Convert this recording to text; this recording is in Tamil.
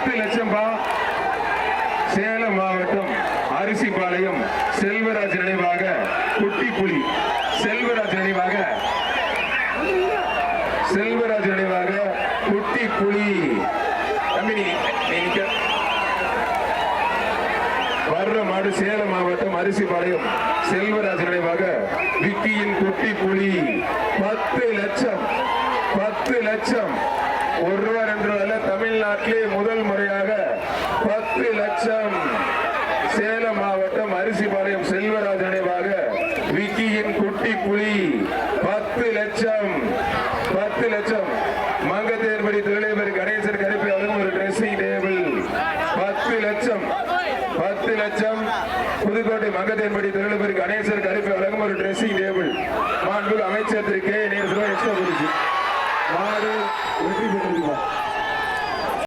பத்து லட்சம் பா. சேலம் மாவட்டம் அரிசிபாளையம் செல்வராஜ் நினைவாக குட்டி புலி செல்வராஜ் நினைவாக செல்வராஜ் நினைவாக குட்டி புலி வர்ற மாடு சேலம் மாவட்டம் அரிசிபாளையம் செல்வராஜ் நினைவாக விக்கியின் குட்டி புலி பத்து லட்சம். பத்து லட்சம். ஒரு ரூபா ரெண்டு ரூபாயில தமிழ்நாட்டிலே முதல் வெற்றி பத்து லட்சம் சேலம் மாவட்டம் அரிசிபாளையம் செல்வராஜ் நினைவாக விக்கியின் குட்டி புலி. பத்து லட்சம் பத்து லட்சம். மங்கத்தேர்படி தொழிலதிபர் கணேசன் கருப்பி அவர்களும் ஒரு டிரெஸ்ஸிங் டேபிள் பத்து லட்சம் பத்து லட்சம். புதுக்கோட்டை மங்கத்தேன்படி தொழிலதிபர் கணேசர் கருப்பி வழங்கும் ஒரு டிரெஸ்ஸிங் டேபிள் மாண்பு அமைச்சர் திரு கே நேரு எக்ஸ்ட்ரா